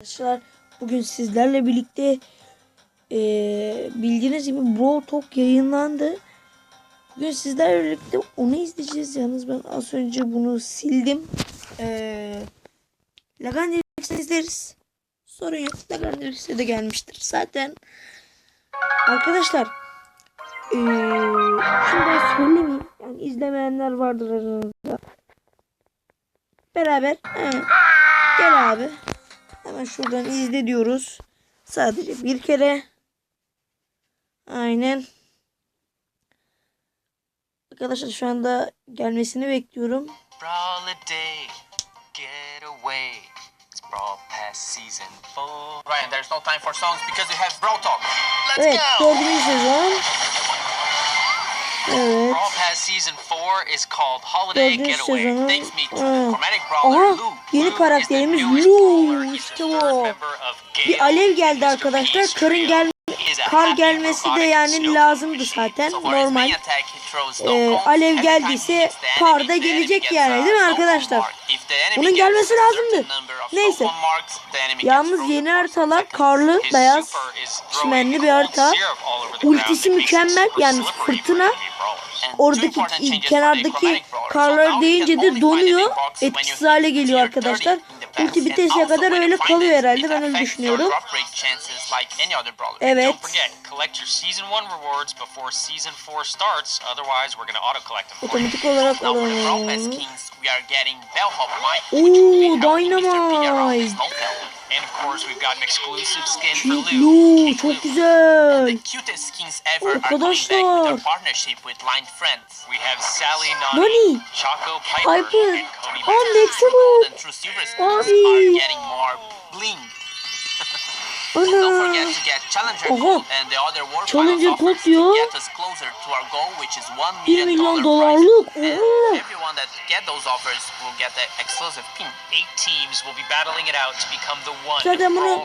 Arkadaşlar bugün sizlerle birlikte eee, bildiğiniz gibi Brawl Talk yayınlandı. Bugün sizlerle birlikte onu izleyeceğiz. Yalnız ben az önce bunu sildim. Eee Legendary'sini izleriz. Sorun yok. Legendary'si de gelmiştir. Zaten arkadaşlar eee şunu ben söylemeyeyim. Yani izlemeyenler vardır aranızda. Beraber. he, Gel abi. Hemen şuradan izle diyoruz. Sadece bir kere. Aynen. Arkadaşlar şu anda gelmesini bekliyorum. Brawl a day, get away. It's Brawl Pass Season 4. Ryan, there's no time for songs because you have Brawl Talk. Let's Evet dördüncü sezon. Evet. Brawl Pass Season 4 is called Holiday Dördüncü Getaway. sezonu. Aha, yeni karakterimiz Lou. İşte o. Bir alev geldi arkadaşlar. Karın trio. Kar gelmesi de yani lazımdı zaten. Normal. Ee, alev geldiyse kar da gelecek yani, değil mi arkadaşlar? Bunun gelmesi lazımdı. Neyse. Yalnız yeni haritalar karlı, beyaz, çimenli bir harita. Ultisi mükemmel, yani fırtına. Oradaki kenardaki karlar deyince de donuyor. Etkisiz hale geliyor arkadaşlar. 30 in the past. Ulti bitesiye kadar öyle kalıyor herhalde. Ben öyle düşünüyorum. Drop rate chances like any other brawler. Evet. Don't forget, collect your season 1 rewards before season 4 starts. Otherwise, we're going to auto collect them for you. Otomatik olarak alalım. We are getting Bellhop Mike, Oo, which will be helping Mr. P around Dynamite. And of course, we've got an exclusive skin for Lou. Lou çok Lou. güzel. The cutest skins ever are coming back with Arkadaşlar. partnership with Line Friends. We have Sally Nani? Nani, Choco Piper, Piper. and Cody Aa. Max'e bak. and True Silver skins Abi. are getting more bling. Ana. Oha. Gold and the other War Challenger Gold diyor. to get us closer to our goal, which is 1 1 million, milyon dolarlık. Oha. Zaten bunu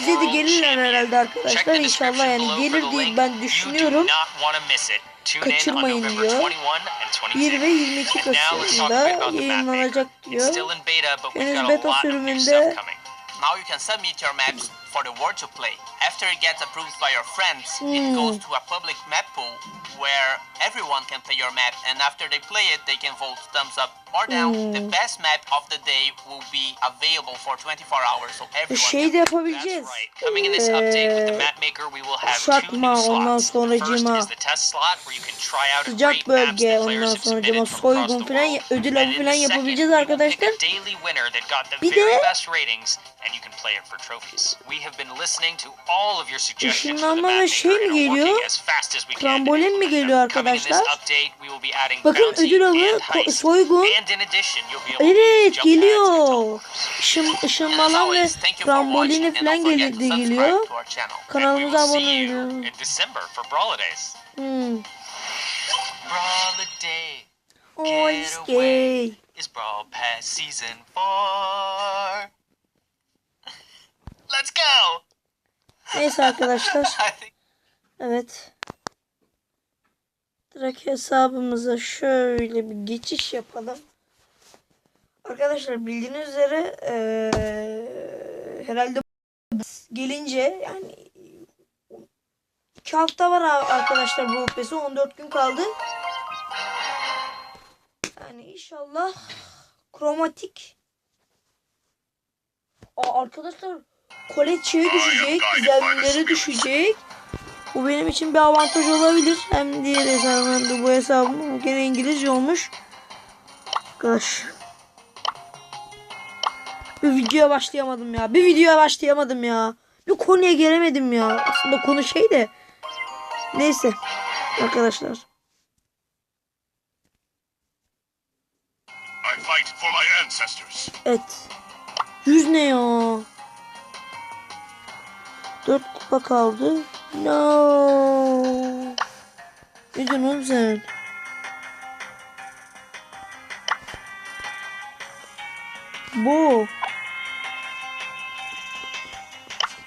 Bize de gelirler herhalde arkadaşlar. İnşallah yani gelir diye ben düşünüyorum. Kaçırmayın diyor. 21 and 22. 1 ve 22 And now let's talk a bit Kasım'da yayınlanacak diyor. Henüz beta sürümünde-. Now you can submit your maps for the world to play. After it gets approved by your friends, it Hmm. goes to a public map pool where everyone can play your map, and after they play it, they can vote thumbs up or down. Hmm. The best map of the day will be available for 24 hours, so everyone Şey can de yapabileceğiz. That's right. Coming in this update with the Ee, map maker, we will have two new ondan slots. The first cima. is the test slot where you can try out Sıcak great maps bölge, that ondan players have sonra submitted from soygun across the falan, world. ödül And avı in falan second, yapabileceğiz we will pick arkadaşlar. a daily winner that got the Bir very de- best ratings and you can play it for trophies. We have been listening to all of your suggestions for the Işınlanma map maker şey mi and are working geliyor? as fast as we can to Trambolin mi implement them. geliyor Coming in this arkadaşlar? update, we will be adding Bakın bounty ödül avı, and ko- heist. soygun. And in addition, you'll be able to Evet geliyor. Işın, ışınmalan ve always, and falan subscribe geliyor. Kanalımıza abone olun. Hmm. Brawl a day Get it's away. gay. is Brawl Pass Season 4. Let's go! Neyse arkadaşlar. Evet. Direkt hesabımıza şöyle bir geçiş yapalım. Arkadaşlar bildiğiniz üzere eee, herhalde gelince yani iki hafta var arkadaşlar bu OPS'e 14 gün kaldı. Yani inşallah kromatik Aa, arkadaşlar Colette şeye düşecek, gizemlilere düşecek. Bu benim için bir avantaj olabilir. Hem diğer hesabımda bu hesabım gene İngilizce olmuş. Arkadaş. Bir videoya başlayamadım ya. Bir videoya başlayamadım ya. Bir konuya gelemedim ya. Aslında konu şey de. Neyse. Arkadaşlar. Evet. Yüz ne ya? Dört kupa kaldı. No. Ne diyorsun oğlum sen? Bu.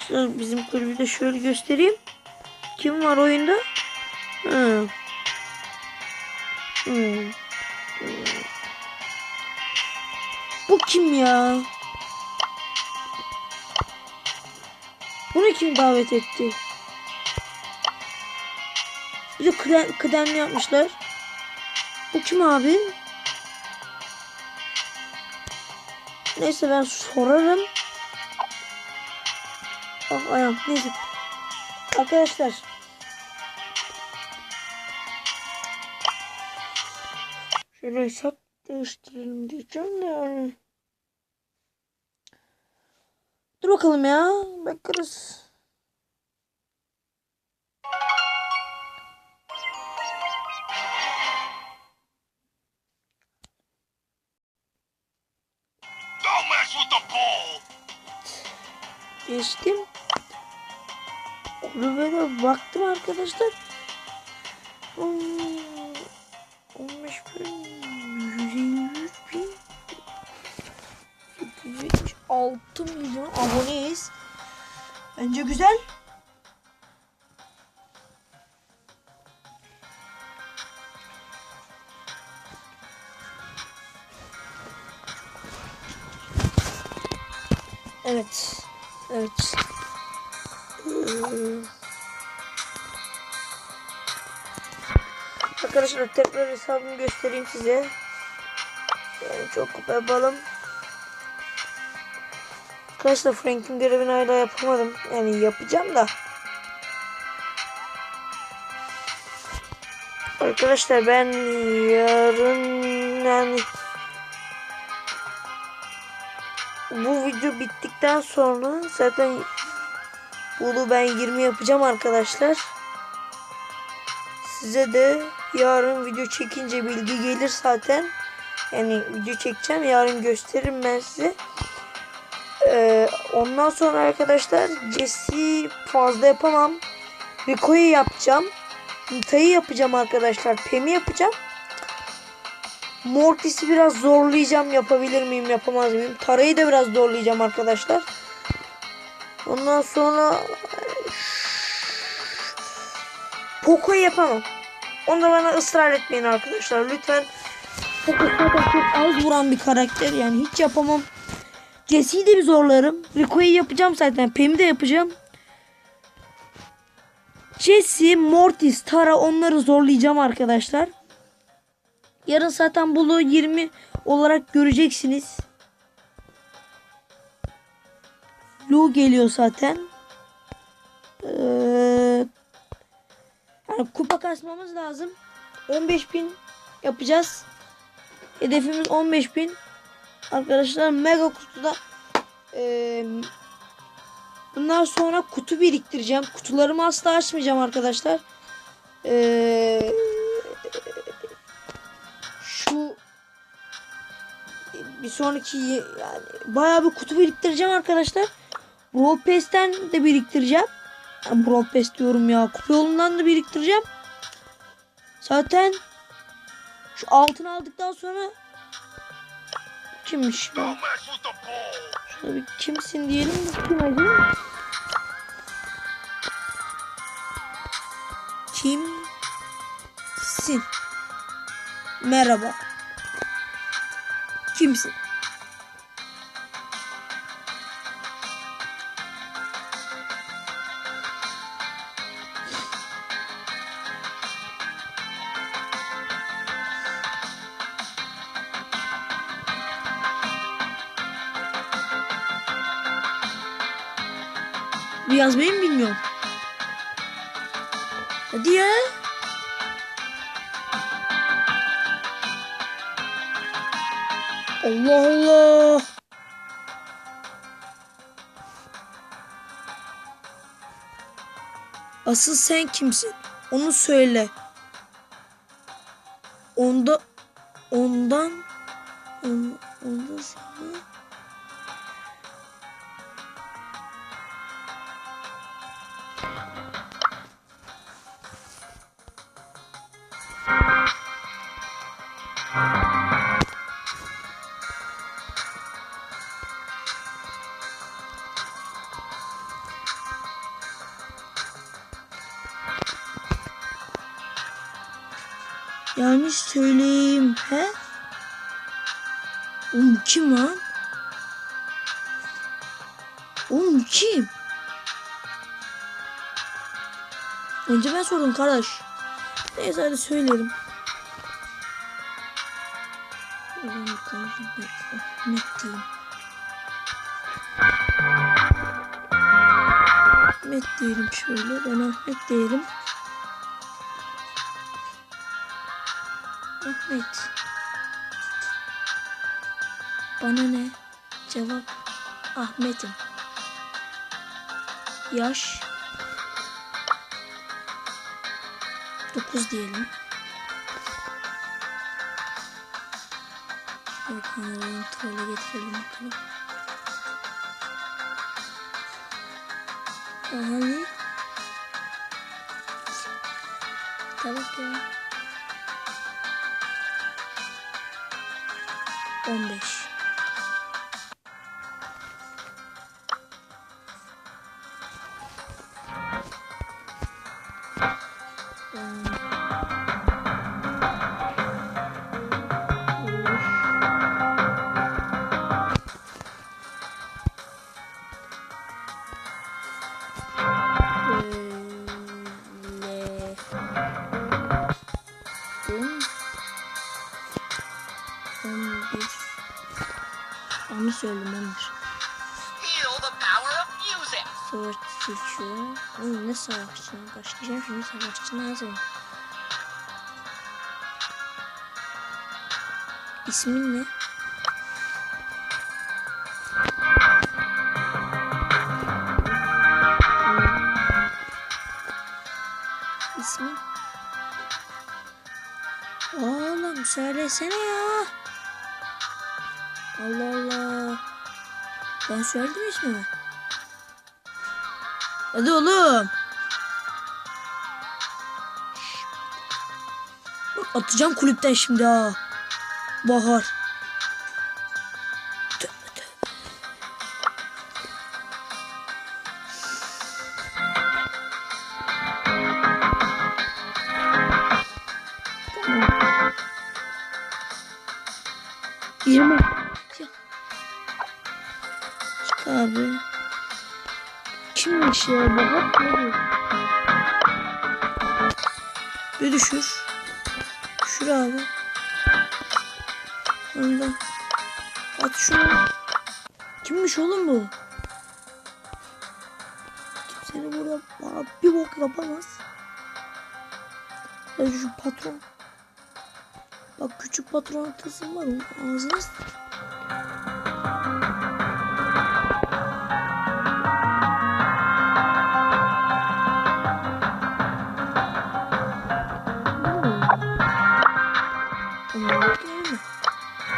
Şöyle bizim kulübü de şöyle göstereyim. Kim var oyunda? Hı. Hı. Bu kim ya? Bunu kim davet etti? Bir de kıdem, kıdemli yapmışlar. Bu kim abi? Neyse ben sorarım. Ah ayağım. Neyse. Arkadaşlar. Şöyle hesap değiştirelim diyeceğim de yani. Dur bakalım ya. Bakarız. Geçtim. Kulübede baktım arkadaşlar. Hmm, 15 bin, 153 bin, 806 milyon aboneyiz. Bence güzel. Evet. Evet. Ee, Arkadaşlar tekrar hesabımı göstereyim size. Yani çok yapalım. Arkadaşlar Frank'in görevini hala yapamadım. Yani yapacağım da. Arkadaşlar ben yarın yani bu video bittikten sonra zaten bunu ben 20 yapacağım arkadaşlar. Size de yarın video çekince bilgi gelir zaten. Yani video çekeceğim. Yarın gösteririm ben size. Ee, ondan sonra arkadaşlar Jesse fazla yapamam. Rico'yu yapacağım. Nita'yı yapacağım arkadaşlar. Pem'i yapacağım. Mortis'i biraz zorlayacağım. Yapabilir miyim yapamaz mıyım? Tara'yı da biraz zorlayacağım arkadaşlar. Ondan sonra Poco'yu yapamam. Onda bana ısrar etmeyin arkadaşlar. Lütfen Poco zaten çok az vuran bir karakter. Yani hiç yapamam. Jesse'yi de bir zorlarım. Rico'yu yapacağım zaten. Pem'i de yapacağım. Jesse, Mortis, Tara onları zorlayacağım arkadaşlar. Yarın zaten Bulu 20 olarak göreceksiniz. Lu geliyor zaten. Ee, yani kupa kasmamız lazım. 15.000 yapacağız. Hedefimiz 15.000. Arkadaşlar mega kutuda ee, bundan sonra kutu biriktireceğim. Kutularımı asla açmayacağım arkadaşlar. Eee sonraki yani bayağı bir kutu biriktireceğim arkadaşlar. Brawl Pass'ten de biriktireceğim. Yani Brawl Pass diyorum ya. Kupa yolundan da biriktireceğim. Zaten şu altın aldıktan sonra kimmiş ya? Şöyle bir kimsin diyelim kim acaba? Kimsin? Merhaba. Kimsin? Bu yazmayı mı bilmiyorum? Hadi ya. Allah Allah. Asıl sen kimsin? Onu söyle. Onda ondan on, ondan sonra Yani söyleyeyim he? Oğlum kim lan? Oğlum kim? Önce ben sordum kardeş. Neyse hadi söyleyelim. Diyeyim. Ahmet diyelim şöyle. Ben Ahmet diyelim. Ahmet. Bana ne? Cevap Ahmet'im. Yaş 9 diyelim. Şöyle kamerayı tuvalet getirelim. Aha ne? Tabak ya. 15. Yanlış söyledim on bir. Feel the power of music. Savaşçı. Oğlum ne savaşçı? Başlayacağım şimdi savaşçı lazım. İsmin ne? İsmin? Oğlum söylesene ya. Allah Allah. Ben söyledim ismimi. Hadi oğlum. Atacağım kulüpten şimdi ha. Bahar. Yirmi. Abi. Kimmiş ya bu? Bak ne? Bir düşür. Düşür abi. Ondan. At şunu. Kimmiş oğlum bu? Kimsenin burada bana bir bok yapamaz. Ya şu patron. Bak küçük patron atasın var onun ağzına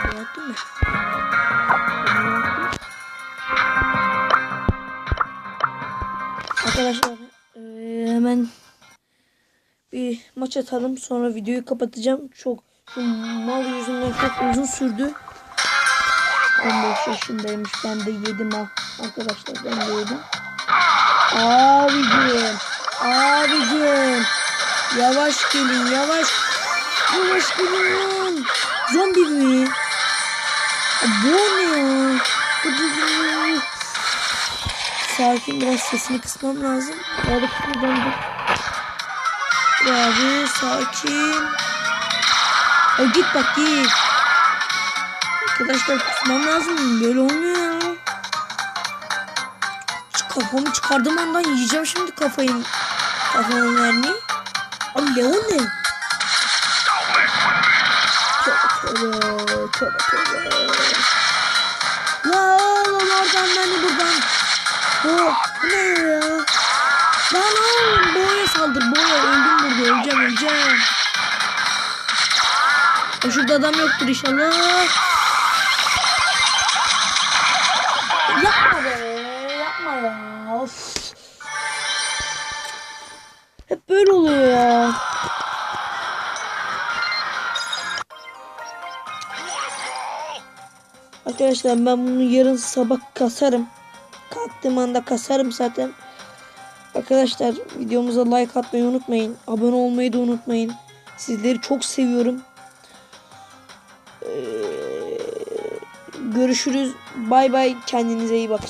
Onu yaptın. Arkadaşlar eee, hemen bir maç atalım sonra videoyu kapatacağım. Çok şu mal yüzünden çok uzun sürdü. 15 yaşındaymış ben de yedim ha. Arkadaşlar ben de yedim. Abicim. Abicim. Yavaş gelin yavaş. Yavaş gelin lan. Zombi mi? Bu ne ya? Sakin biraz sesini kısmam lazım. Dur. Dur Abi sakin. Ya git bak git. Arkadaşlar kısmam lazım. Böyle olmuyor ya. Şu kafamı çıkardığım andan yiyeceğim şimdi kafayı. Kafamın yerini. Abi Leon ne? Tövbe tövbe tövbe tövbe. O şurada adam yoktur inşallah. Yapma be yapma ya. Of. Hep böyle oluyor ya. Arkadaşlar ben bunu yarın sabah kasarım. Kalktığım anda kasarım zaten. Arkadaşlar videomuza like atmayı unutmayın. Abone olmayı da unutmayın. Sizleri çok seviyorum. Görüşürüz. Bay bay. Kendinize iyi bakın.